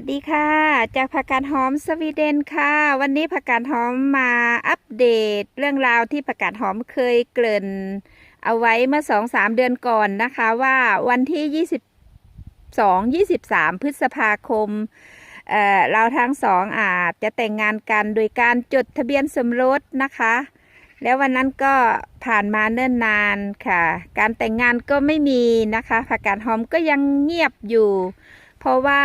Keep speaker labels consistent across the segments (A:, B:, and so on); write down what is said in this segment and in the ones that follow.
A: วัสดีค่ะ จากผักกาดหอมสวีเดนค่ะ วันนี้ผักกาดหอมมาอัปเดต เรื่องราวที่ผักกาดหอมเคยเกริ่น เอาไว้เมื่อสองสามเดือนก่อนนะคะว่าวันที่ยี่สิบสองยี่สิบสามพฤษภาคมเเราทั้งสองอาจจะแต่งงานกันโดยการจดทะเบียนสมรสนะคะ แล้ววันนั้นก็ผ่านมาเนิ่นนานค่ะ การแต่งงานก็ไม่มีนะคะผักกาดหอมก็ยังเงียบอยู่ เพราะว่า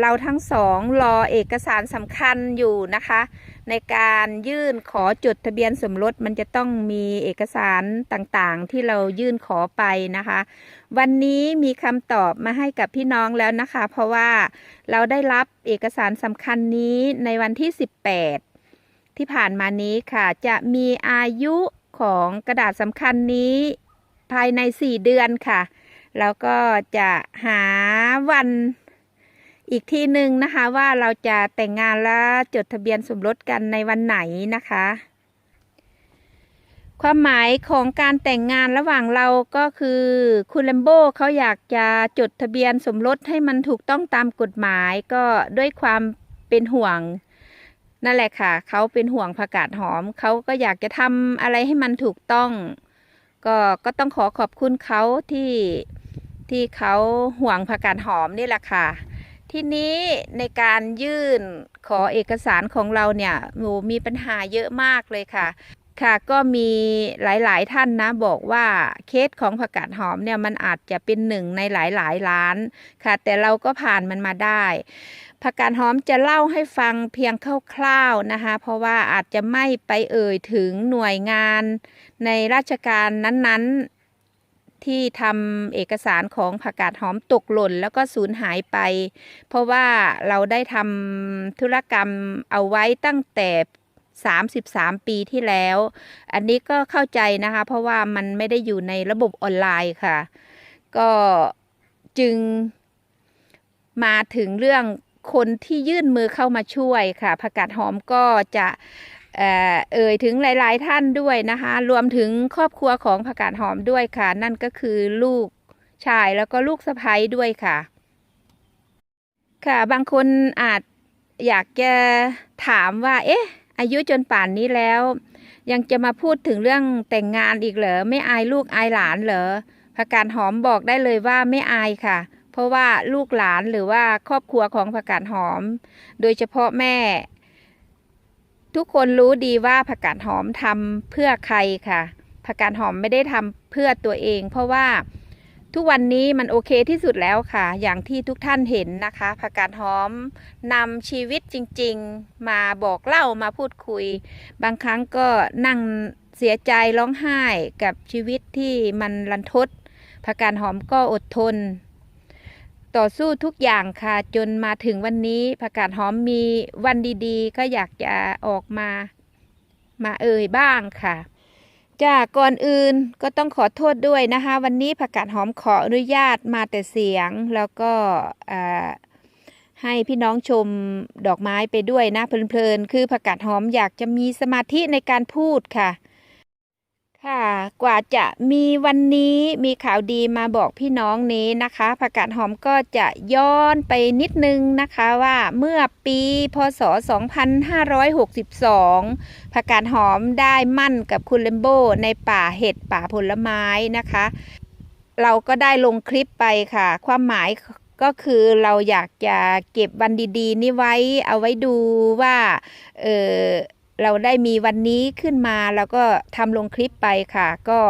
A: เราทั้งสองรอเอกสารสำคัญอยู่นะคะ ในการยื่นขอจดทะเบียนสมรสมันจะต้องมีเอกสารต่างๆ ที่เรายื่นขอไปนะคะ วันนี้มีคำตอบมาให้กับพี่น้องแล้วนะคะ เพราะว่าเราได้รับเอกสารสำคัญนี้ในวันที่ 18 ที่ผ่านมานี้ค่ะ จะมีอายุของกระดาษสำคัญนี้ ภายใน 4 เดือนค่ะ แล้วก็จะหาวัน อีกทีหนึ่งนะคะว่าเราจะแต่งงานและจดทะเบียนสมรสกันในวันไหนนะคะ ความหมายของการแต่งงานระหว่างเราก็คือคุณเลมโบเขาอยากจะจดทะเบียนสมรสให้มันถูกต้องตามกฎหมายก็ด้วยความเป็นห่วงนั่นแหละค่ะ เขาเป็นห่วงผักกาดหอม เขาก็อยากจะทำอะไรให้มันถูกต้อง ก็ก็ต้องขอขอบคุณเขาที่ที่เขาห่วงผักกาดหอมนี่แหละค่ะ ทีนี้ในการยื่นขอเอกสารของเราเนี่ยหนูมีปัญหาเยอะมากเลยค่ะ ค่ะก็มีหลายๆท่านนะบอกว่าเคสของผักกาดหอมเนี่ยมันอาจจะเป็นหนึ่งในหลายๆล้านค่ะ แต่เราก็ผ่านมันมาได้ผักกาดหอมจะเล่าให้ฟังเพียงคร่าวๆนะคะ เพราะว่าอาจจะไม่ไปเอ่ยถึงหน่วยงานในราชการนั้นๆ ที่ทำเอกสารของผักกาดหอมตกหล่น แล้วก็สูญหายไป เพราะว่าเราได้ทำธุรกรรมเอาไว้ตั้งแต่33 ปีที่แล้ว อันนี้ก็เข้าใจนะคะ เพราะว่ามันไม่ได้อยู่ในระบบออนไลน์ค่ะ ก็จึงมาถึงเรื่องคนที่ยื่นมือเข้ามาช่วยค่ะผักกาดหอมก็จะ เอ่อเอ่ยถึงหลาย ๆ ท่านด้วยนะคะ รวมถึงครอบครัวของผักกาดหอมด้วยค่ะ นั่นก็คือลูกชายแล้วก็ลูกสะใภ้ด้วยค่ะ ค่ะบางคนอาจอยากจะถามว่า เอ๊ะ อายุจนป่านนี้แล้ว ยังจะมาพูดถึงเรื่องแต่งงานอีกเหรอไม่อายลูกอายหลานเหรอผักกาดหอมบอกได้เลยว่าไม่อายค่ะ เพราะว่าลูกหลานหรือว่าครอบครัวของผักกาดหอม โดยเฉพาะแม่ ทุกคนรู้ดีว่าผักกาดหอมทำเพื่อใครค่ะ ผักกาดหอมไม่ได้ทำเพื่อตัวเอง เพราะว่าทุกวันนี้มันโอเคที่สุดแล้วค่ะ อย่างที่ทุกท่านเห็นนะคะผักกาดหอมนำชีวิตจริง ๆ มาบอกเล่ามาพูดคุย บางครั้งก็นั่งเสียใจร้องไห้กับชีวิตที่มันรันทดผักกาดหอมก็อดทน ต่อสู้ทุกอย่างค่ะ จนมาถึงวันนี้ผักกาดหอมมีวันดีๆ ก็อยากจะออกมา มาเอ่ยบ้างค่ะจากก่อนอื่นก็ต้องขอโทษด้วยนะคะ วันนี้ผักกาดหอมขออนุญาตมาแต่เสียงแล้วก็ให้พี่น้องชมดอกไม้ไปด้วยนะเพลินๆ คือผักกาดหอมอยากจะมีสมาธิในการพูดค่ะ ค่ะกว่าจะมีวันนี้มีข่าวดีมาบอกพี่น้องนี้นะคะผักกาดหอมก็จะย้อนไปนิดนึงนะคะว่าเมื่อปีพศ 2562ผักกาดหอมได้มั่นกับคุณเลมโบในป่าเห็ดป่าผลไม้นะคะ เราก็ได้ลงคลิปไปค่ะ ความหมายก็คือเราอยากจะเก็บวันดีๆ นี้ไว้เอาไว้ดูว่าเออ เราได้มีวันนี้ขึ้นมาแล้วก็ทำลงคลิปไปค่ะ ก็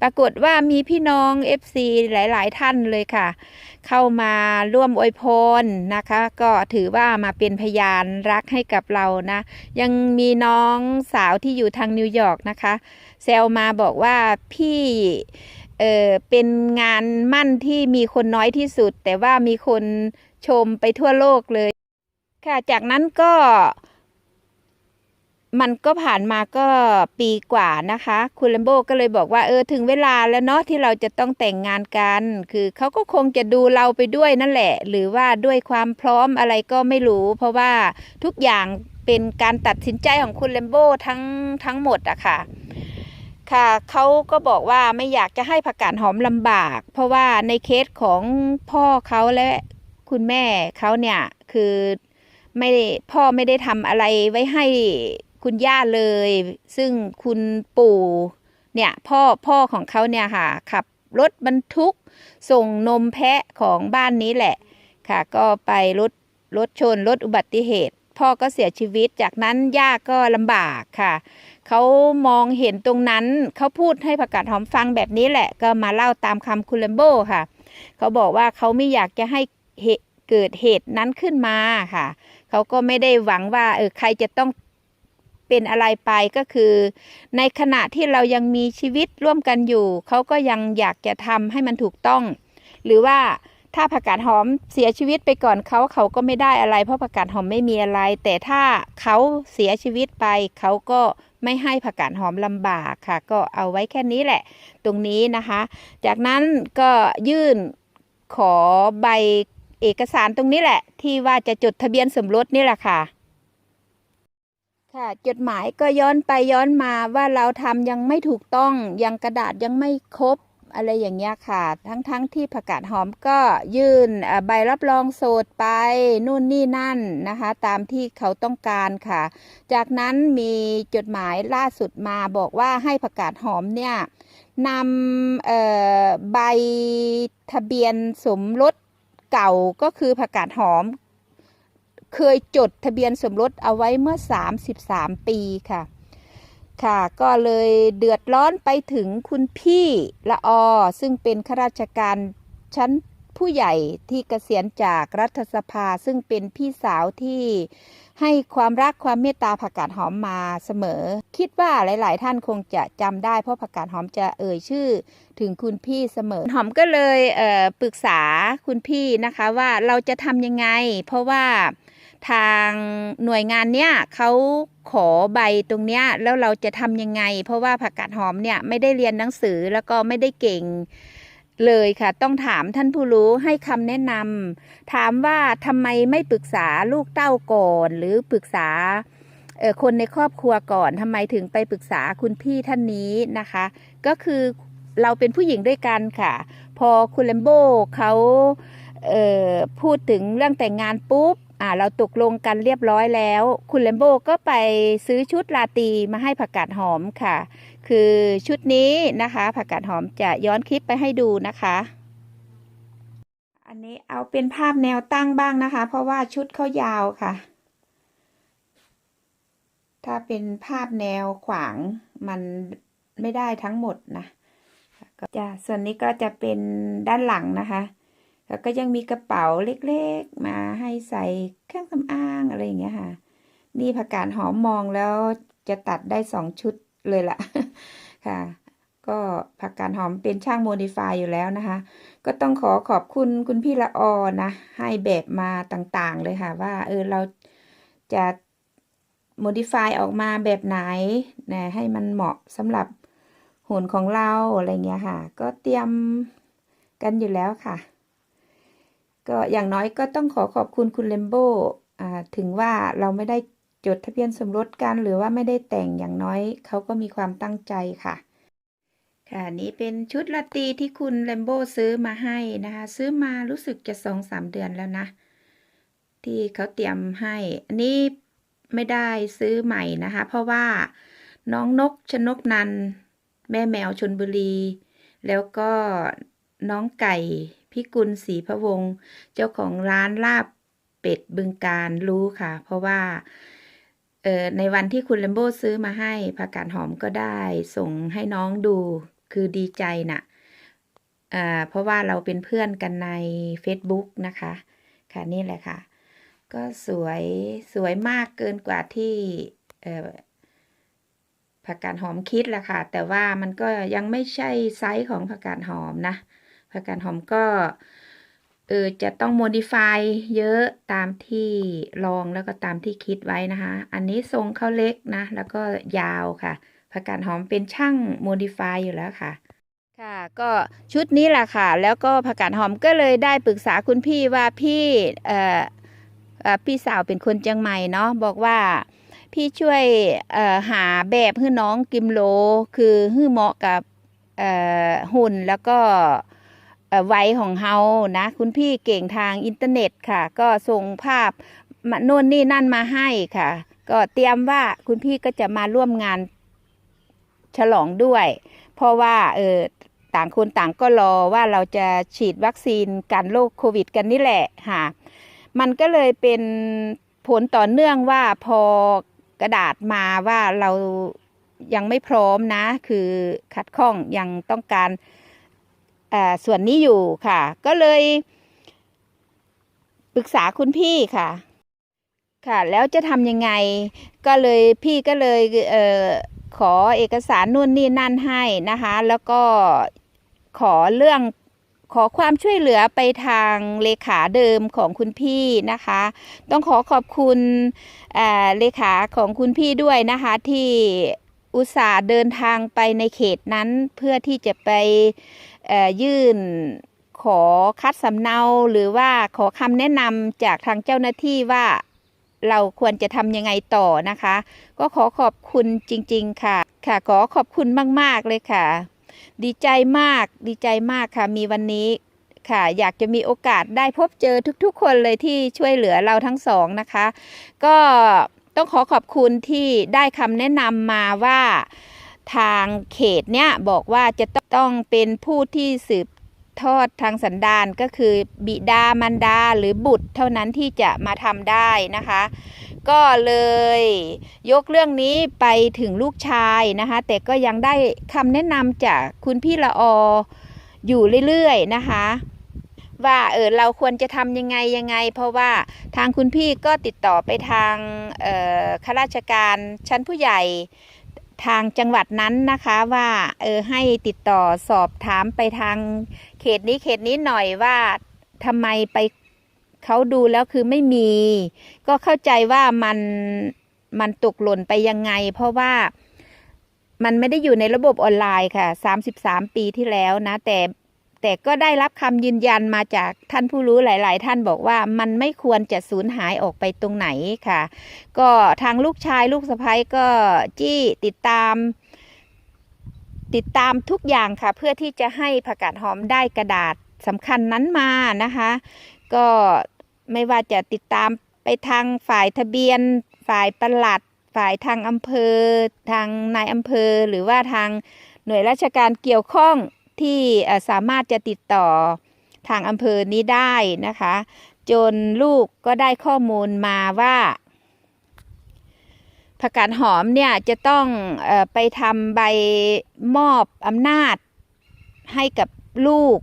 A: ปรากฏว่ามีพี่น้อง FC หลาย ๆ ท่านเลยค่ะ เข้ามาร่วมอวยพรนะคะ ก็ถือว่ามาเป็นพยานรักให้กับเรานะ ยังมีน้องสาวที่อยู่ทางนิวยอร์กนะคะแซวมาบอกว่าพี่เออเป็นงานมั่นที่มีคนน้อยที่สุด แต่ว่ามีคนชมไปทั่วโลกเลย ค่ะจากนั้นก็ มันก็ผ่านมาก็ปีกว่านะคะ คุณลัมโบก็เลยบอกว่าเออถึงเวลาแล้วเนาะที่เราจะต้องแต่งงานกัน คือเขาก็คงจะดูเราไปด้วยนั่นแหละ หรือว่าด้วยความพร้อมอะไรก็ไม่รู้ เพราะว่าทุกอย่างเป็นการตัดสินใจของคุณเลมโบทั้งทั้งหมดอะค่ะค่ะเขาก็บอกว่าไม่อยากจะให้ผักกาดหอมลำบาก เพราะว่าในเคสของพ่อเขาและคุณแม่เขาเนี่ยคือไม่ได้พ่อไม่ได้ทำอะไรไว้ให้คุณย่าเลย ซึ่งคุณปู่เนี่ยพ่อพ่อของเขาเนี่ยค่ะขับรถบรรทุกส่งนมแพะของบ้านนี้แหละค่ะ ก็ไปรถรถชนรถอุบัติเหตุ พ่อก็เสียชีวิต จากนั้นย่าก็ลำบากค่ะเขามองเห็นตรงนั้นเขาพูดให้ประกาศหอมฟังแบบนี้แหละ ก็มาเล่าตามคำคุณเลมโบค่ะ เขาบอกว่าเขาไม่อยากจะให้เหตุเกิดเหตุนั้นขึ้นมาค่ะ เขาก็ไม่ได้หวังว่าเออใครจะต้อง เป็นอะไรไปก็คือ ในขณะที่เรายังมีชีวิตร่วมกันอยู่ เขาก็ยังอยากจะทำให้มันถูกต้อง หรือว่าถ้าผักกาดหอมเสียชีวิตไปก่อนเขาเขาก็ไม่ได้อะไร เพราะผักกาดหอมไม่มีอะไร แต่ถ้าเขาเสียชีวิตไปเขาก็ไม่ให้ผักกาดหอมลำบากค่ะ ก็เอาไว้แค่นี้แหละ ตรงนี้นะคะ จากนั้นก็ยื่นขอใบเอกสารตรงนี้แหละ ที่ว่าจะจดทะเบียนสมรสนี่แหละค่ะ ค่ะจดหมายก็ย้อนไปย้อนมาว่าเราทำยังไม่ถูกต้องยังกระดาษยังไม่ครบอะไรอย่างเงี้ยค่ะ ทั้งๆทที่ผักกาดหอมก็ยื่นใบรับรองโสดไปนู่นนี่นั่นนะคะ ตามที่เขาต้องการค่ะ จากนั้นมีจดหมายล่าสุดมาบอกว่าให้ผักกาดหอมเนี่ยนำใบทะเบียนสมรสเก่าก็คือผักกาดหอม เคยจดทะเบียนสมรสเอาไว้เมื่อ 33 ปีค่ะ ค่ะก็เลยเดือดร้อนไปถึงคุณพี่ละออซึ่งเป็นข้าราชการชั้นผู้ใหญ่ที่เกษียณจากรัฐสภาซึ่งเป็นพี่สาวที่ให้ความรักความเมตตาผักกาดหอมมาเสมอ คิดว่าหลาย ๆ ท่านคงจะจำได้เพราะผักกาดหอมจะเอ่ยชื่อ ถึงคุณพี่เสมอ หอมก็เลยเปรึกษาคุณพี่นะคะว่าเราจะทำยังไง เพราะว่า ทางหน่วยงานเนี้ยเขาขอใบตรงเนี้ยแล้วเราจะทำยังไง เพราะว่าผักกาดหอมเนี่ยไม่ได้เรียนหนังสือแล้วก็ไม่ได้เก่งเลยค่ะ ต้องถามท่านผู้รู้ให้คำแนะนำถามว่าทำไมไม่ปรึกษาลูกเต้าก่อน หรือปรึกษาคนในครอบครัวก่อนทำไมถึงไปปรึกษาคุณพี่ท่านนี้นะคะ ก็คือเราเป็นผู้หญิงด้วยกันค่ะ พอคุณเลมโบเขาเพูดถึงเรื่องแต่งงานปุ๊บ อ่าเราตกลงกันเรียบร้อยแล้ว คุณเลมโบก็ไปซื้อชุดราตีมาให้ผักกาดหอมค่ะ คือชุดนี้นะคะผักกาดหอมจะย้อนคลิปไปให้ดูนะคะ อันนี้เอาเป็นภาพแนวตั้งบ้างนะคะ เพราะว่าชุดเขายาวค่ะ ถ้าเป็นภาพแนวขวางมันไม่ได้ทั้งหมดนะก็จะส่วนนี้ก็จะเป็นด้านหลังนะคะ แล้วก็ยังมีกระเป๋าเล็กๆ มาให้ใส่เครื่องสำอางอะไรอย่างเงี้ยค่ะ นี่ผักกาดหอมมองแล้วจะตัดได้สองชุดเลยล่ะ ค่ะ ก็ผักกาดหอมเป็นช่างโมดิฟายอยู่แล้วนะคะ ก็ต้องขอขอบคุณคุณพี่ละออนะ ให้แบบมาต่างๆเลยค่ะ ว่า เออเราจะโมดิฟายออกมาแบบไหนนะให้มันเหมาะสำหรับหุ่นของเราอะไรเงี้ยค่ะ ก็เตรียมกันอยู่แล้วค่ะ ก็อย่างน้อยก็ต้องขอขอบคุณคุณเลมโบถึงว่าเราไม่ได้จดทะเบียนสมรสกันหรือว่าไม่ได้แต่งอย่างน้อยเขาก็มีความตั้งใจค่ะ ค่ะนี่เป็นชุดลาตีที่คุณเลมโบซื้อมาให้นะคะ ซื้อมารู้สึกจะสองสามเดือนแล้วนะ ที่เขาเตรียมให้อันนี้ไม่ได้ซื้อใหม่นะคะ เพราะว่าน้องนกชนกนัน แม่แมวชนบุรี แล้วก็น้องไก่ พิกุลศรีพะวงศ์เจ้าของร้านลาบเป็ดบึงการรู้ค่ะ เพราะว่าในวันที่คุณเลมโบซื้อมาให้ผักกาดหอมก็ได้ส่งให้น้องดูคือดีใจน่ะอ่าเพราะว่าเราเป็นเพื่อนกันใน Facebook นะคะ ค่ะนี่แหละค่ะ ก็สวยสวยมากเกินกว่าที่ผักกาดหอมคิดแหละค่ะ แต่ว่ามันก็ยังไม่ใช่ไซส์ของผักกาดหอมนะ ผักกาดหอมก็เออจะต้องโมดิฟายเยอะตามที่ลองแล้วก็ตามที่คิดไว้นะคะ อันนี้ทรงเขาเล็กนะ แล้วก็ยาวค่ะผักกาดหอมเป็นช่างโมดิฟายอยู่แล้วค่ะ ค่ะก็ชุดนี้แหละค่ะ แล้วก็ผักกาดหอมก็เลยได้ปรึกษาคุณพี่ว่าพี่เอ่อพี่สาวเป็นคนเชียงใหม่เนาะบอกว่าพี่ช่วยหาแบบให้น้องกิมโล คือให้เหมาะกับหุ่นแล้วก็ เอ่อไว้ของเฮานะ คุณพี่เก่งทางอินเทอร์เน็ตค่ะ ก็ส่งภาพมาโน่นนี่นั่นมาให้ค่ะ ก็เตรียมว่าคุณพี่ก็จะมาร่วมงานฉลองด้วย เพราะว่าเออต่างคนต่างก็รอว่าเราจะฉีดวัคซีนกันโรคโควิดกันนี่แหละค่ะ มันก็เลยเป็นผลต่อเนื่องว่าพอกระดาษมาว่าเรายังไม่พร้อมนะ คือขัดข้องยังต้องการ ส่วนนี้อยู่ค่ะ ก็เลยปรึกษาคุณพี่ค่ะ ค่ะ แล้วจะทำยังไง ก็เลยพี่ก็เลยเออขอเอกสารนู่นนี่นั่นให้นะคะ แล้วก็ขอเรื่องขอความช่วยเหลือไปทางเลขาเดิมของคุณพี่นะคะ ต้องขอขอบคุณเเลขาของคุณพี่ด้วยนะคะที่อุตส่าห์เดินทางไปในเขตนั้นเพื่อที่จะไป ยื่นขอคัดสำเนาหรือว่าขอคำแนะนำจากทางเจ้าหน้าที่ว่าเราควรจะทำยังไงต่อนะคะ ก็ขอขอบคุณจริง ๆ ค่ะ ค่ะขอขอบคุณมาก ๆ เลยค่ะ ดีใจมากดีใจมากค่ะ มีวันนี้ค่ะ อยากจะมีโอกาสได้พบเจอทุกๆ คนเลยที่ช่วยเหลือเราทั้งสองนะคะ ก็ต้องขอขอบคุณที่ได้คำแนะนำมาว่า ทางเขตเนี้ยบอกว่าจะต้องเป็นผู้ที่สืบทอดทางสันดานก็คือบิดามารดาหรือบุตรเท่านั้นที่จะมาทำได้นะคะ ก็เลยยกเรื่องนี้ไปถึงลูกชายนะคะ แต่ก็ยังได้คำแนะนำจากคุณพี่ละออยู่เรื่อยๆนะคะ ว่าเออเราควรจะทำยังไงยังไง เพราะว่าทางคุณพี่ก็ติดต่อไปทางข้าราชการชั้นผู้ใหญ่ ทางจังหวัดนั้นนะคะว่าเออให้ติดต่อสอบถามไปทางเขตนี้เขตนี้หน่อยว่าทำไมไปเขาดูแล้วคือไม่มี ก็เข้าใจว่ามันมันตกหล่นไปยังไง เพราะว่ามันไม่ได้อยู่ในระบบออนไลน์ค่ะ 33 ปีที่แล้วนะ แต่ แต่ก็ได้รับคำยืนยันมาจากท่านผู้รู้หลาย ๆ ท่านบอกว่ามันไม่ควรจะสูญหายออกไปตรงไหนค่ะ ก็ทางลูกชายลูกสะพ้ยก็จี้ติดตาม ติดตามทุกอย่างค่ะ เพื่อที่จะให้ผักกาดหอมได้กระดาษสำคัญนั้นมานะคะ ก็ไม่ว่าจะติดตามไปทางฝ่ายทะเบียน ฝ่ายประหลัด ฝ่ายทางอำเภอ ทางนายอำเภอ หรือว่าทางหน่วยราชการเกี่ยวข้อง ที่สามารถจะติดต่อทางอำเภอนี้ได้นะคะ จนลูกก็ได้ข้อมูลมาว่าผักกาดหอมเนี่ยจะต้องอไปทำใบมอบอำนาจให้กับลูก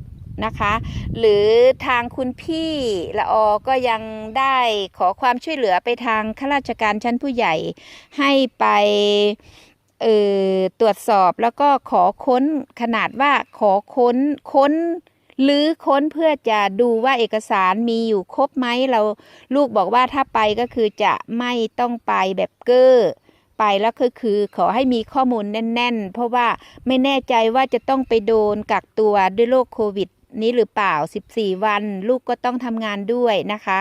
A: นะคะ หรือทางคุณพี่ละออก็ยังได้ขอความช่วยเหลือไปทางข้าราชการชั้นผู้ใหญ่ให้ไป เอ่อตรวจสอบแล้วก็ขอค้นขนาดว่าขอค้นค้นหรือค้นเพื่อจะดูว่าเอกสารมีอยู่ครบไหมเราลูกบอกว่าถ้าไปก็คือจะไม่ต้องไปแบบเกอ้อไปแล้วก็คือขอให้มีข้อมูลแน่น ๆ เพราะว่าไม่แน่ใจว่าจะต้องไปโดนกักตัวด้วยโรคโควิดนี้หรือเปล่า 14 วัน ลูกก็ต้องทำงานด้วยนะคะ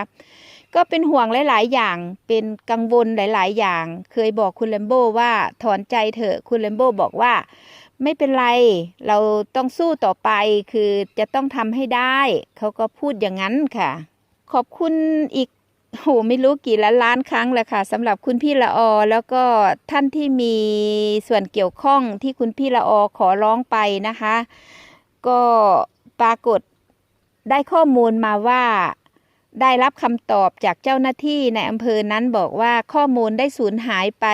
A: ก็เป็นห่วงหลาย ๆ อย่าง เป็นกังวลหลาย ๆ อย่าง เคยบอกคุณเลมโบว่าถอนใจเถอะ คุณเลมโบบอกว่า ไม่เป็นไร เราต้องสู้ต่อไป คือจะต้องทำให้ได้ เขาก็พูดอย่างนั้นค่ะ ขอบคุณอีกโหไม่รู้กี่ล้านล้านครั้งแหละค่ะสำหรับคุณพี่ละออ แล้วก็ท่านที่มีส่วนเกี่ยวข้องที่คุณพี่ละออขอร้องไปนะคะ ก็ปรากฏได้ข้อมูลมาว่า ได้รับคำตอบจากเจ้าหน้าที่ในอำเภอนั้นบอกว่าข้อมูลได้สูญหายไป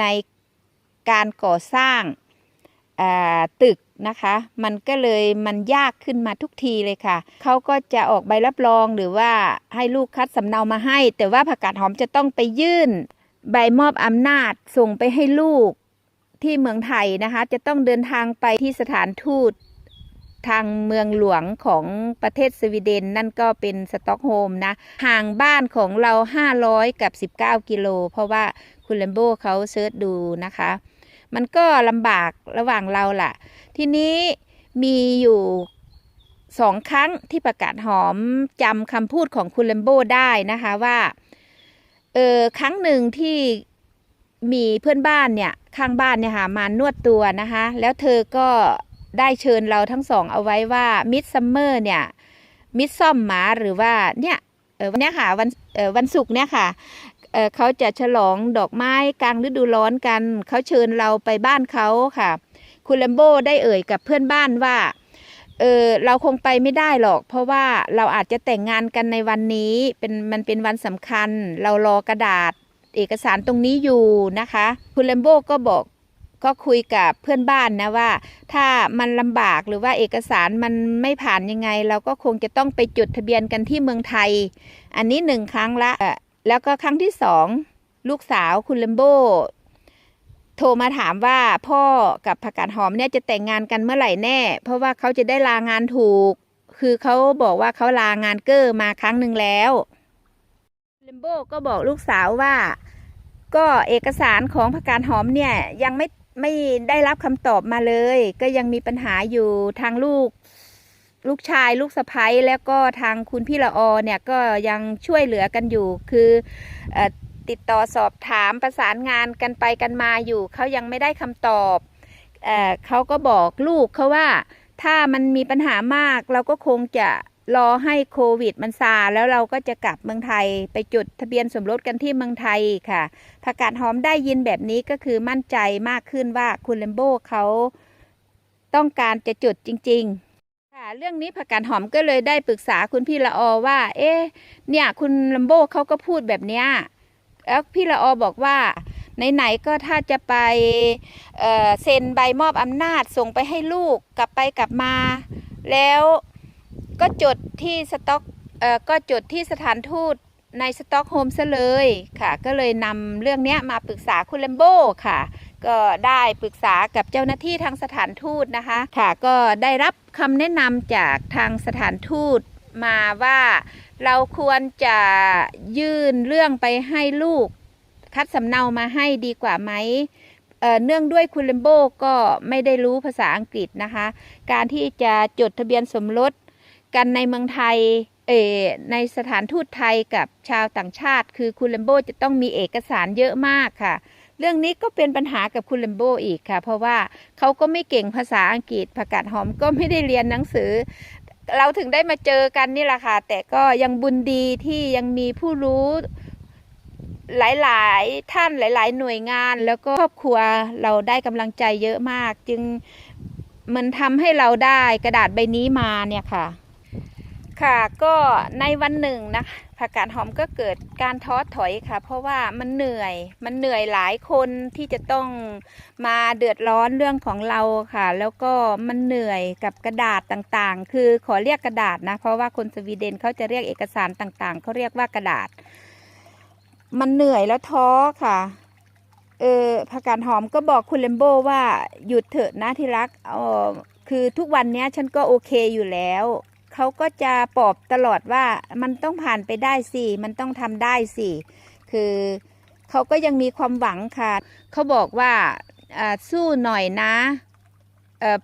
A: ในการก่อสร้างาตึกนะคะ มันก็เลยมันยากขึ้นมาทุกทีเลยค่ะ เขาก็จะออกใบรับรองหรือว่าให้ลูกคัดสำเนามาให้ แต่ว่าผักกาดหอมจะต้องไปยื่น ใบมอบอำนาจส่งไปให้ลูกที่เมืองไทยนะคะ จะต้องเดินทางไปที่สถานทูต ทางเมืองหลวงของประเทศสวีเดนนั่นก็เป็นสต็อกโฮล์มนะ ห่างบ้านของเรา 500 กับ 19 กิโล เพราะว่าคุณเลมโบเขาเซิร์ชดูนะคะ มันก็ลำบากระหว่างเราล่ะ ทีนี้มีอยู่สองครั้งที่ประกาศหอมจำคำพูดของคุณเลมโบได้นะคะว่า เออครั้งหนึ่งที่มีเพื่อนบ้านเนี่ย ข้างบ้านเนี่ยค่ะมานวดตัวนะคะ แล้วเธอก็ ได้เชิญเราทั้งสองเอาไว้ว่ามิดซัมเมอร์เนี่ยมิดซ่อมหมาหรือว่าเนี่ยวันนี้ค่ะวันวันศุกร์เนี่ยค่ะเเขาจะฉลองดอกไม้กลางฤดูร้อนกัน เขาเชิญเราไปบ้านเขาค่ะ คุณแลมโบ้ได้เอ่ยกับเพื่อนบ้านว่าเออเราคงไปไม่ได้หรอก เพราะว่าเราอาจจะแต่งงานกันในวันนี้เป็นมันเป็นวันสำคัญ เรารอกระดาษเอกสารตรงนี้อยู่นะคะ คุณแลมโบ้ก็บอก ก็คุยกับเพื่อนบ้านนะว่า ถ้ามันลำบากหรือว่าเอกสารมันไม่ผ่านยังไง เราก็คงจะต้องไปจดทะเบียนกันที่เมืองไทย อันนี้หนึ่งครั้งละ แล้วก็ครั้งที่สองลูกสาวคุณแลมโบ้โทรมาถามว่าพ่อกับผักกาดหอมเนี่ยจะแต่งงานกันเมื่อไหร่แน่ เพราะว่าเขาจะได้ลางานถูก คือเขาบอกว่าเขาลางานเกอร์มาครั้งหนึ่งแล้วแลมโบ้ก็บอกลูกสาวว่า ก็เอกสารของผักกาดหอมเนี่ยยังไม่ ไม่ได้รับคำตอบมาเลย ก็ยังมีปัญหาอยู่ทางลูก ลูกชายลูกสะพ้ยแล้วก็ทางคุณพี่ละออเนี่ยก็ยังช่วยเหลือกันอยู่ คืออติดต่อสอบถามประสานงานกันไปกันมาอยู่เขายังไม่ได้คำตอบเอเขาก็บอกลูกเขาว่าถ้ามันมีปัญหามากเราก็คงจะ รอให้โควิดมันซาแล้วเราก็จะกลับเมืองไทยไปจดทะเบียนสมรสกันที่เมืองไทยค่ะผักกาดหอมได้ยินแบบนี้ก็คือมั่นใจมากขึ้นว่าคุณเลมโบ้เขาต้องการจะจดจริง ๆ ค่ะ เรื่องนี้ผักกาดหอมก็เลยได้ปรึกษาคุณพี่ละออว่า เอ๊ะเนี่ยคุณเลมโบ้เขาก็พูดแบบเนี้ยแล้วพี่ละออบอกว่าไหนๆก็ถ้าจะไปเซ็นใบมอบอำนาจส่งไปให้ลูกกลับไปกลับมา แล้ว ก็จดที่สต็อกเอ่อก็จดที่สถานทูตในสต็อกโฮล์มซะเลยค่ะ ก็เลยนำเรื่องนี้มาปรึกษาคุณเลมโบค่ะ ก็ได้ปรึกษากับเจ้าหน้าที่ทางสถานทูตนะคะ ค่ะ ก็ได้รับคำแนะนำจากทางสถานทูตมาว่าเราควรจะยื่นเรื่องไปให้ลูก คัดสำเนามาให้ดีกว่าไหมเเนื่องด้วยคุณเลมโบก็ไม่ได้รู้ภาษาอังกฤษนะคะ การที่จะจดทะเบียนสมรส กันในเมืองไทยเอในสถานทูตไทยกับชาวต่างชาติ คือคุณเลมโบจะต้องมีเอกสารเยอะมากค่ะ เรื่องนี้ก็เป็นปัญหากับคุณเลมโบอีกค่ะ เพราะว่าเขาก็ไม่เก่งภาษาอังกฤษผักกาดหอมก็ไม่ได้เรียนหนังสือ เราถึงได้มาเจอกันนี่แหละค่ะ แต่ก็ยังบุญดีที่ยังมีผู้รู้หลายๆ ท่านหลาย ๆ หน่วยงาน แล้วก็ครอบครัวเราได้กำลังใจเยอะมาก จึงมันทำให้เราได้กระดาษใบนี้มาเนี่ยค่ะ ค่ะก็ในวันหนึ่งนะคะผักกาดหอมก็เกิดการท้อถอยค่ะ เพราะว่ามันเหนื่อยมันเหนื่อยหลายคนที่จะต้องมาเดือดร้อนเรื่องของเราค่ะ แล้วก็มันเหนื่อยกับกระดาษต่างๆ คือขอเรียกกระดาษนะ เพราะว่าคนสวีเดนเขาจะเรียกเอกสารต่างๆเขาเรียกว่ากระดาษ มันเหนื่อยแล้วท้อค่ะเออผักกาดหอมก็บอกคุณเลมโบว่าหยุดเถอะนะที่รักเออคือทุกวันนี้ฉันก็โอเคอยู่แล้ว เขาก็จะปลอบตลอดว่ามันต้องผ่านไปได้สิมันต้องทำได้สิคือเขาก็ยังมีความหวังค่ะเขาบอกว่าสู้หน่อยนะ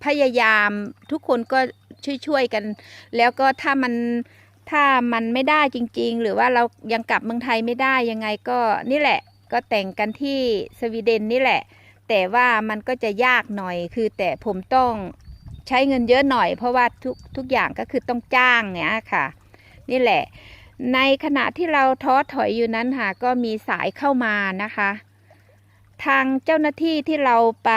A: พยายามทุกคนก็ช่วยๆกัน แล้วก็ถ้ามันถ้ามันไม่ได้จริง ๆ หรือว่าเรายังกลับเมืองไทยไม่ได้ยังไงก็นี่แหละก็แต่งกันที่สวีเดนนี่แหละ แต่ว่ามันก็จะยากหน่อยคือแต่ผมต้อง ใช้เงินเยอะหน่อย เพราะว่าทุกทุกอย่างก็คือต้องจ้างเนี่ยค่ะ นี่แหละ ในขณะที่เราท้อถอยอยู่นั้นค่ะก็มีสายเข้ามานะคะ ทางเจ้าหน้าที่ที่เราไป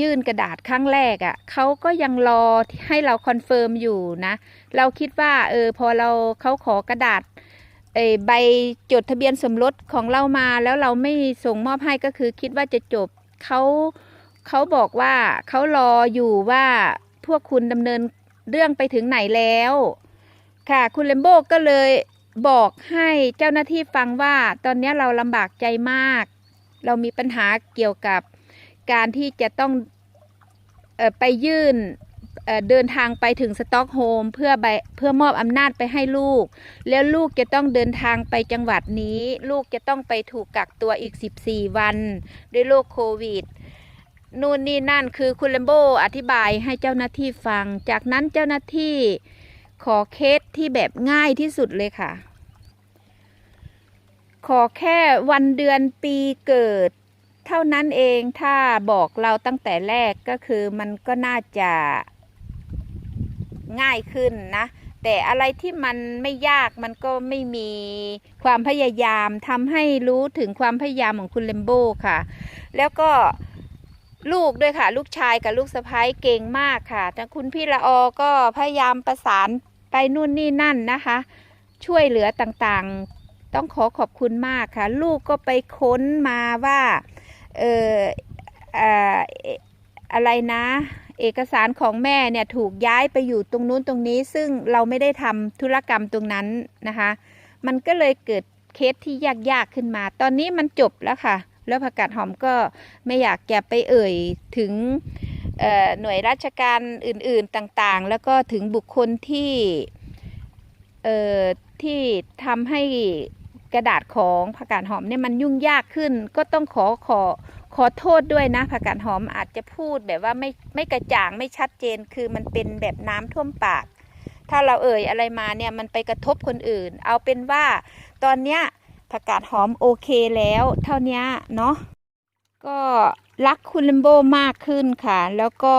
A: ยื่นกระดาษครั้งแรกอะ่ะเขาก็ยังรอให้เราคอนเฟิร์มอยู่นะ เราคิดว่าเออพอเราเขาขอกระดาษเอใบจดทะเบียนสมรสของเรามาแล้วเราไม่ส่งมอบให้ก็คือคิดว่าจะจบเขา เขาบอกว่าเขารออยู่ว่าพวกคุณดำเนินเรื่องไปถึงไหนแล้ว ค่ะ คุณเลมโบก็เลยบอกให้เจ้าหน้าที่ฟังว่า ตอนนี้เราลำบากใจมาก เรามีปัญหาเกี่ยวกับการที่จะต้องออไปยื่นเเดินทางไปถึงสต็อกโฮล์มเพื่อเพื่อมอบอำนาจไปให้ลูก แล้วลูกจะต้องเดินทางไปจังหวัดนี้ ลูกจะต้องไปถูกกักตัวอีก 14 วัน ด้วยโรคโควิด นู่นนี่นั่นคือคุณเลมโบอธิบายให้เจ้าหน้าที่ฟัง จากนั้นเจ้าหน้าที่ขอเคสที่แบบง่ายที่สุดเลยค่ะ ขอแค่วันเดือนปีเกิด เท่านั้นเองถ้าบอกเราตั้งแต่แรกก็คือมันก็น่าจะง่ายขึ้นนะ แต่อะไรที่มันไม่ยากมันก็ไม่มีความพยายามทำให้รู้ถึงความพยายามของคุณเลมโบค่ะ แล้วก็ ลูกด้วยค่ะ ลูกชายกับลูกสะพ้ายเก่งมากค่ะแต่คุณพี่ละออก็พยายามประสานไปนู่นนี่นั่นนะคะ ช่วยเหลือต่างๆ ต้องขอขอบคุณมากค่ะ ลูกก็ไปค้นมาว่าเออเอออะไรนะ เอกสารของแม่เนี่ยถูกย้ายไปอยู่ตรงนู้นตรงนี้ ซึ่งเราไม่ได้ทำธุรกรรมตรงนั้นนะคะ มันก็เลยเกิดเคสที่ยากๆขึ้นมา ตอนนี้มันจบแล้วค่ะ แล้วผักกาดหอมก็ไม่อยากจะไปเอ่ยถึงหน่วยราชการอื่นๆต่างๆ แล้วก็ถึงบุคคลที่เอ่อที่ทำให้กระดาษของผักกาดหอมเนี่ยมันยุ่งยากขึ้น ก็ต้องขอขอขอโทษด้วยนะผักกาดหอมอาจจะพูดแบบว่าไม่ไม่กระจ่างไม่ชัดเจนคือมันเป็นแบบน้ำท่วมปาก ถ้าเราเอ่ยอะไรมาเนี่ยมันไปกระทบคนอื่น เอาเป็นว่าตอนเนี้ย ผักกาดหอมโอเคแล้ว เท่านี้เนาะก็รักคุณเลมโบมากขึ้นค่ะ แล้วก็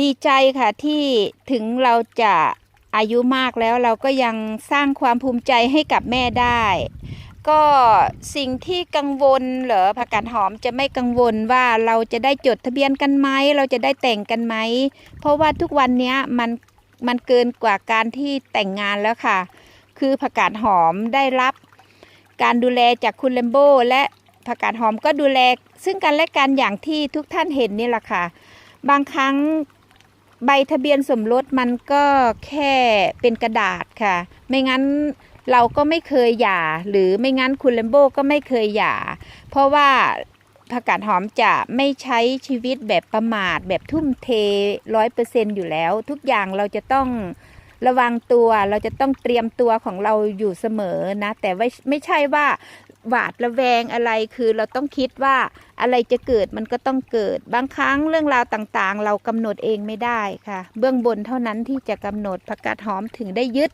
A: ดีใจค่ะที่ถึงเราจะอายุมากแล้วเราก็ยังสร้างความภูมิใจให้กับแม่ได้ ก็สิ่งที่กังวลเหรอผักกาดหอมจะไม่กังวลว่าเราจะได้จดทะเบียนกันไหมเราจะได้แต่งกันไหม เพราะว่าทุกวันนี้มันมันเกินกว่าการที่แต่งงานแล้วค่ะ คือผักกาดหอมได้รับ การดูแลจากคุณเลมโบและผักกาดหอมก็ดูแล ซึ่งกันและกันอย่างที่ทุกท่านเห็นนี่แหละค่ะ บางครั้งใบทะเบียนสมรสมันก็แค่เป็นกระดาษค่ะ ไม่งั้นเราก็ไม่เคยหย่า หรือไม่งั้นคุณเลมโบก็ไม่เคยหย่า เพราะว่าผักกาดหอมจะไม่ใช้ชีวิตแบบประมาทแบบทุ่มเทร้อยเปอร์เซ็นอยู่แล้ว ทุกอย่างเราจะต้อง ระวังตัวเราจะต้องเตรียมตัวของเราอยู่เสมอนะ แต่ไม่ไม่ใช่ว่าหวาดระแวงอะไรคือเราต้องคิดว่าอะไรจะเกิดมันก็ต้องเกิด บางครั้งเรื่องราวต่างๆ เรากำหนดเองไม่ได้ค่ะ เบื้องบนเท่านั้นที่จะกำหนดผักกาดหอมถึงได้ยึด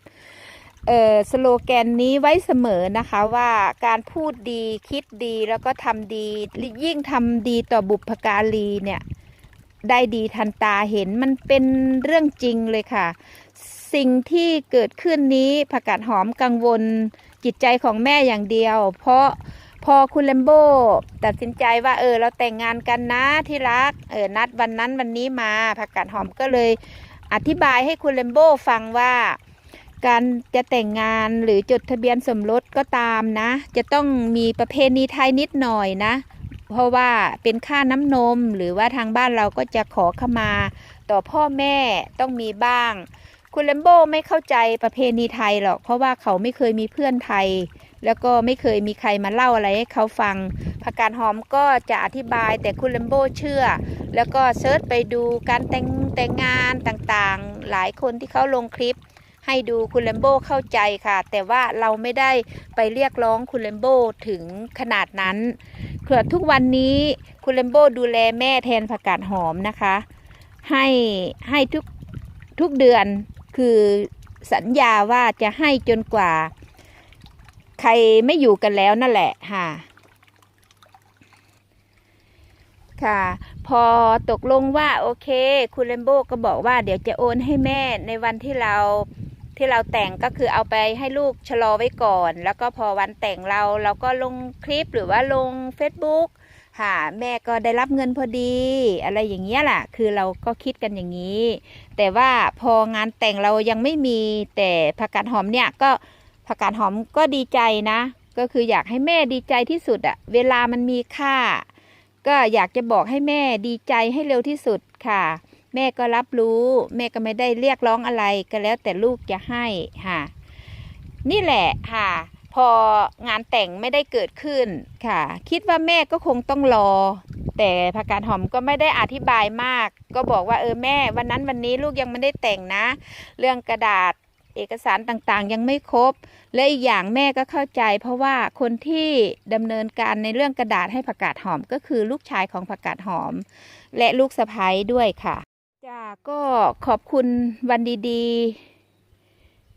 A: เอ่อสโลแกนนี้ไว้เสมอนะคะว่าการพูดดีคิดดีแล้วก็ทำดียิ่งทำดีต่อบุพการีเนี่ยได้ดีทันตาเห็นมันเป็นเรื่องจริงเลยค่ะ สิ่งที่เกิดขึ้นนี้ผักกาดหอมกังวลจิตใจของแม่อย่างเดียว เพราะพอคุณเลมโบตัดสินใจว่าเออเราแต่งงานกันนะที่รักเออนัดวันนั้นวันนี้มาผักกาดหอมก็เลยอธิบายให้คุณเลมโบฟังว่าการจะแต่งงานหรือจดทะเบียนสมรสก็ตามนะ จะต้องมีประเพณีไทยนิดหน่อยนะ เพราะว่าเป็นค่าน้ำนมหรือว่าทางบ้านเราก็จะขอขมา ต่อพ่อแม่ต้องมีบ้าง คุณเลมโบไม่เข้าใจประเพณีไทยหรอก เพราะว่าเขาไม่เคยมีเพื่อนไทย แล้วก็ไม่เคยมีใครมาเล่าอะไรให้เขาฟังผักกาดหอมก็จะอธิบายแต่คุณเลมโบเชื่อ แล้วก็เซิร์ชไปดูการแต่งแต่งงานต่างๆ หลายคนที่เขาลงคลิป ให้ดูคุณเลมโบเข้าใจค่ะ แต่ว่าเราไม่ได้ไปเรียกร้องคุณเลมโบถึงขนาดนั้นเผื่อทุกวันนี้คุณเลมโบดูแลแม่แทนผักกาดหอมนะคะ ให้ให้ทุกทุกเดือน คือสัญญาว่าจะให้จนกว่า ใครไม่อยู่กันแล้วนั่นแหละค่ะค่ะ พอตกลงว่าโอเค คุณเลมโบก็บอกว่าเดี๋ยวจะโอนให้แม่ในวันที่เราที่เราแต่งก็คือเอาไปให้ลูกชะลอไว้ก่อน แล้วก็พอวันแต่งเราเราก็ลงคลิปหรือว่าลง Facebook ค่ะ แม่ก็ได้รับเงินพอดี อะไรอย่างเงี้ยแหละคือเราก็คิดกันอย่างนี้ แต่ว่าพองานแต่งเรายังไม่มี แต่ผักกาดหอมเนี่ยก็ผักกาดหอมก็ดีใจนะ ก็คืออยากให้แม่ดีใจที่สุดอะเวลามันมีค่า ก็อยากจะบอกให้แม่ดีใจให้เร็วที่สุดค่ะ แม่ก็รับรู้ แม่ก็ไม่ได้เรียกร้องอะไรก็แล้วแต่ลูกจะให้ค่ะ นี่แหละค่ะ พองานแต่งไม่ได้เกิดขึ้นค่ะ คิดว่าแม่ก็คงต้องรอ แต่ผักกาดหอมก็ไม่ได้อธิบายมาก ก็บอกว่าเออแม่ วันนั้นวันนี้ลูกยังไม่ได้แต่งนะ เรื่องกระดาษเอกสารต่างๆ ยังไม่ครบ และอีกอย่างแม่ก็เข้าใจ เพราะว่าคนที่ดำเนินการในเรื่องกระดาษให้ผักกาดหอมก็คือลูกชายของผักกาดหอม และลูกสะพ้ายด้วยค่ะจ้าก็ขอบคุณวันดีๆ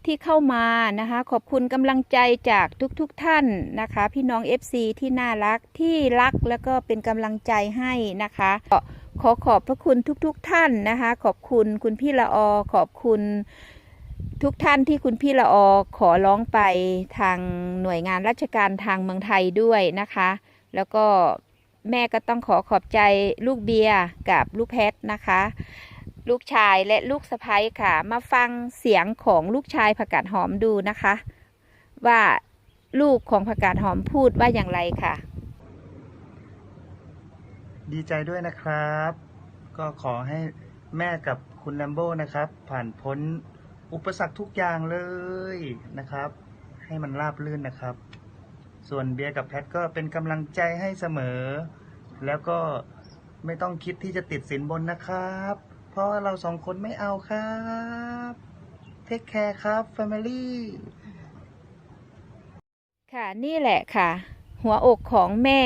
A: ที่เข้ามานะคะ ขอบคุณกำลังใจจากทุกๆทท่านนะคะ พี่น้อง FC ที่น่ารักที่รักแล้วก็เป็นกำลังใจให้นะคะขอขอบพระคุณทุกๆทท่านนะคะ ขอบคุณคุณพี่ละออขอบคุณทุกท่านที่คุณพี่ละออขอร้องไปทางหน่วยงานราชการทางเมืองไทยด้วยนะคะ แล้วก็แม่ก็ต้องขอขอบใจลูกเบียร์กับลูกแพทนะคะ ลูกชายและลูกสะพ้ยค่ะ มาฟังเสียงของลูกชายผักกาดหอมดูนะคะ ว่าลูกของผักกาดหอมพูดว่าอย่างไรค่ะ
B: ดีใจด้วยนะครับ ก็ขอให้แม่กับคุณแลมโบ้นะครับ ผ่านพ้นอุปสรรคทุกอย่างเลยนะครับ ให้มันราบรื่นนะครับ ส่วนเบียร์กับแพทก็เป็นกำลังใจให้เสมอ แล้วก็ไม่ต้องคิดที่จะติดสินบนนะครับ ราะเราสองคนไม่เอาครับเทคแคร์ครับ Family
A: ค่ะนี่แหละค่ะ หัวอกของแม่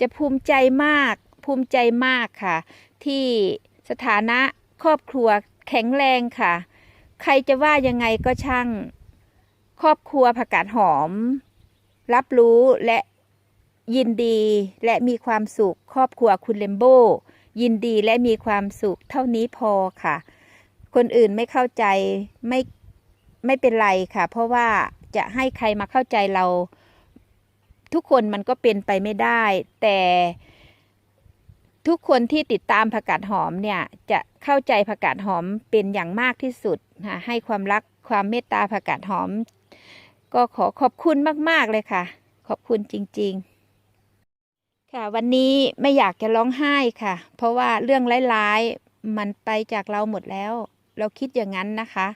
A: จะภูมิใจมาก ภูมิใจมากค่ะ ที่สถานะครอบครัวแข็งแรงค่ะ ใครจะว่ายังไงก็ช่าง ครอบครัวผักกาดหอม รับรู้และยินดีและมีความสุขครอบครัวคุณเลมโบ ยินดีและมีความสุขเท่านี้พอค่ะ คนอื่นไม่เข้าใจไม่ไม่เป็นไรค่ะ เพราะว่าจะให้ใครมาเข้าใจเรา ทุกคนมันก็เป็นไปไม่ได้ แต่ทุกคนที่ติดตามผักกาดหอมเนี่ยจะเข้าใจผักกาดหอมเป็นอย่างมากที่สุดค่ะให้ความรักความเมตตาผักกาดหอม ก็ขอขอบคุณมาก ๆ เลยค่ะ ขอบคุณจริง ๆ ค่ะวันนี้ไม่อยากจะร้องไห้ค่ะ เพราะว่าเรื่องร้ายๆมันไปจากเราหมดแล้ว เราคิดอย่างนั้นนะคะ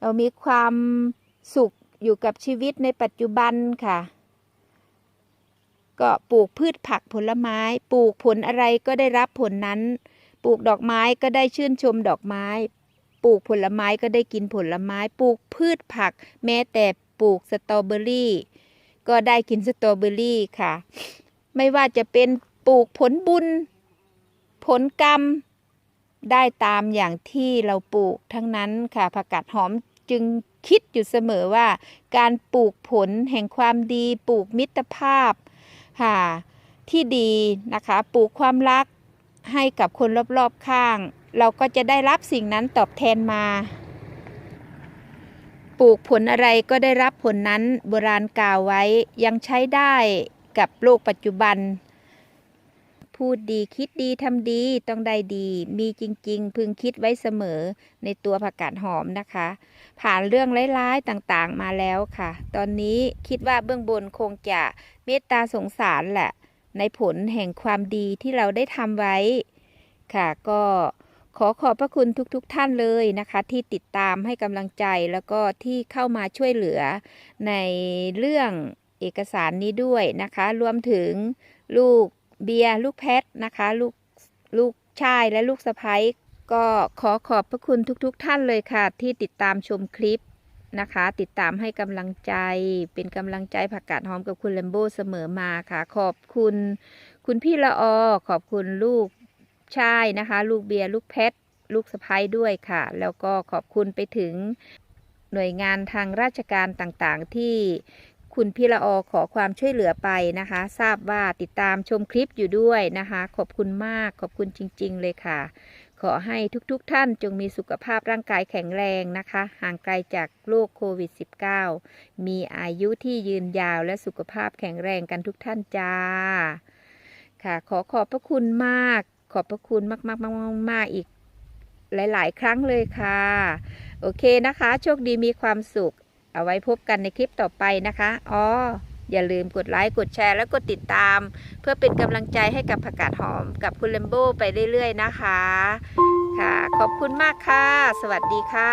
A: เรามีความสุขอยู่กับชีวิตในปัจจุบันค่ะ ก็ปลูกพืชผักผลไม้ ปลูกผลอะไรก็ได้รับผลนั้น ปลูกดอกไม้ก็ได้ชื่นชมดอกไม้ ปลูกผลไม้ก็ได้กินผลไม้ ปลูกพืชผัก แม้แต่ปลูกสตรอเบอรี่ ก็ได้กินสตรอเบอรี่ค่ะ ไม่ว่าจะเป็นปลูกผลบุญ ผลกรรม ได้ตามอย่างที่เราปลูกทั้งนั้นค่ะผักกาดหอมจึงคิดอยู่เสมอว่า การปลูกผลแห่งความดีปลูกมิตรภาพค่ะที่ดีนะคะ ปลูกความรักให้กับคนรอบๆข้าง เราก็จะได้รับสิ่งนั้นตอบแทนมา ปลูกผลอะไรก็ได้รับผลนั้นโบราณกล่าวไว้ยังใช้ได้ กับโลกปัจจุบัน พูดดีคิดดีทำดีต้องได้ดี มีจริง ๆ พึงคิดไว้เสมอในตัวผักกาดหอมนะคะ ผ่านเรื่องร้ายๆต่างๆมาแล้วค่ะ ตอนนี้คิดว่าเบื้องบนคงจะเมตตาสงสารแหละ ในผลแห่งความดีที่เราได้ทำไว้ค่ะก็ขอขอบพระคุณทุกๆทท่านเลยนะคะ ที่ติดตามให้กำลังใจแล้วก็ที่เข้ามาช่วยเหลือในเรื่อง เอกสารนี้ด้วยนะคะ รวมถึงลูกเบียร์ลูกแพทนะคะ ลูกลูกชายและลูกสะพ้ยก็ขอขอบพระคุณทุกๆทท่านเลยค่ะ ที่ติดตามชมคลิปนะคะ ติดตามให้กำลังใจ เป็นกำลังใจผักกาดหอมกับคุณเลมโบเสมอมาค่ะ ขอบคุณ คุณพี่ละออขอบคุณลูกชายนะคะ ลูกเบียร์ลูกแพทลูกสะพ้ยด้วยค่ะ แล้วก็ขอบคุณไปถึงหน่วยงานทางราชการต่างๆ ที่ คุณพี่ละออขอความช่วยเหลือไปนะคะ ทราบว่าติดตามชมคลิปอยู่ด้วยนะคะ ขอบคุณมากขอบคุณจริง ๆ เลยค่ะ ขอให้ทุกๆทท่านจงมีสุขภาพร่างกายแข็งแรงนะคะ ห่างไกลจากโรคโควิด -19 มีอายุที่ยืนยาวและสุขภาพแข็งแรงกันทุกท่านจ้า ค่ะ ขอขอบพระคุณมาก ขอบพระคุณมากๆๆๆๆอีกหลาย ๆ ครั้งเลยค่ะ โอเคนะคะ โชคดีมีความสุข เอาไว้พบกันในคลิปต่อไปนะคะอ๋ออย่าลืมกดไลค์ กดแชร์ และกดติดตาม เพื่อเป็นกำลังใจให้กับผักกาดหอมกับคุณเลมโบไปเรื่อยๆนะคะ ค่ะ ขอบคุณมากค่ะ สวัสดีค่ะ